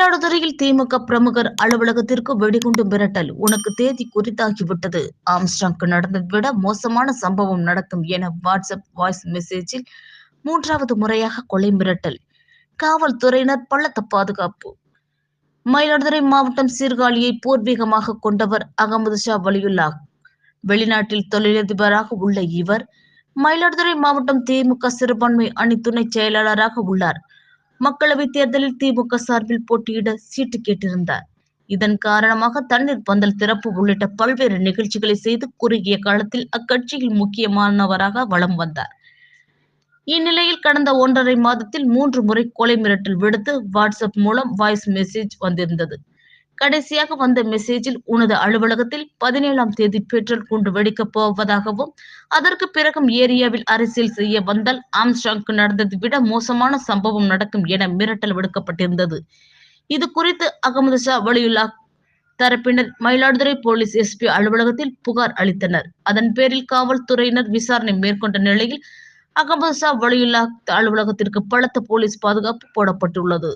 மயிலாடுதுறையில் திமுக பிரமுகர் அலுவலகத்திற்கு வெடிகுண்டு மிரட்டல். உனக்கு தேதி குறித்தாகிவிட்டது. ஆம்ஸ்டாங்க்கு நடந்ததை விட மோசமான சம்பவம் நடக்கும் என வாட்ஸ்அப் வாய்ஸ் மெசேஜில் மூன்றாவது முறையாக கொலை மிரட்டல். காவல்துறையினர் பலத்த பாதுகாப்பு. மயிலாடுதுறை மாவட்டம் சீர்காழியை பூர்வீகமாக கொண்டவர் அகமது ஷா வலியுல்லா வெளிநாட்டில் தொழிலதிபராக உள்ள இவர் மயிலாடுதுறை மாவட்டம் திமுக சிறுபான்மை அணி துணை செயலாளராக உள்ளார். மக்களவை தேர்தலில் திமுக சார்பில் போட்டியிட சீட்டு கேட்டிருந்தார். இதன் காரணமாக தண்ணீர் பந்தல் திறப்பு உள்ளிட்ட பல்வேறு நிகழ்ச்சிகளை செய்து குறுகிய காலத்தில் அக்கட்சியில் முக்கியமானவராக வலம் வந்தார். இந்நிலையில் கடந்த ஒன்றரை மாதத்தில் மூன்று முறை கொலை மிரட்டல் விடுத்து வாட்ஸ்அப் மூலம் வாய்ஸ் மெசேஜ் வந்திருந்தது. கடைசியாக வந்த மெசேஜில் உனது அலுவலகத்தில் பதினேழாம் தேதி பெட்ரோல் குண்டு வெடிக்கப் போவதாகவும் அதற்கு பிறகும் ஏரியாவில் அரசியல் செய்ய வந்தால் ஆம்ஸ்டாங்க்கு நடந்ததை விட மோசமான சம்பவம் நடக்கும் என மிரட்டல் விடுக்கப்பட்டிருந்தது. இது குறித்து அகமது ஷா வலியுல்லா தரப்பினர் மயிலாடுதுறை போலீஸ் எஸ்பி அலுவலகத்தில் புகார் அளித்தனர். அதன் பேரில் காவல்துறையினர் விசாரணை மேற்கொண்ட நிலையில் அகமது ஷா வலியுல்லா அலுவலகத்திற்கு பலத்த போலீஸ் பாதுகாப்பு போடப்பட்டுள்ளது.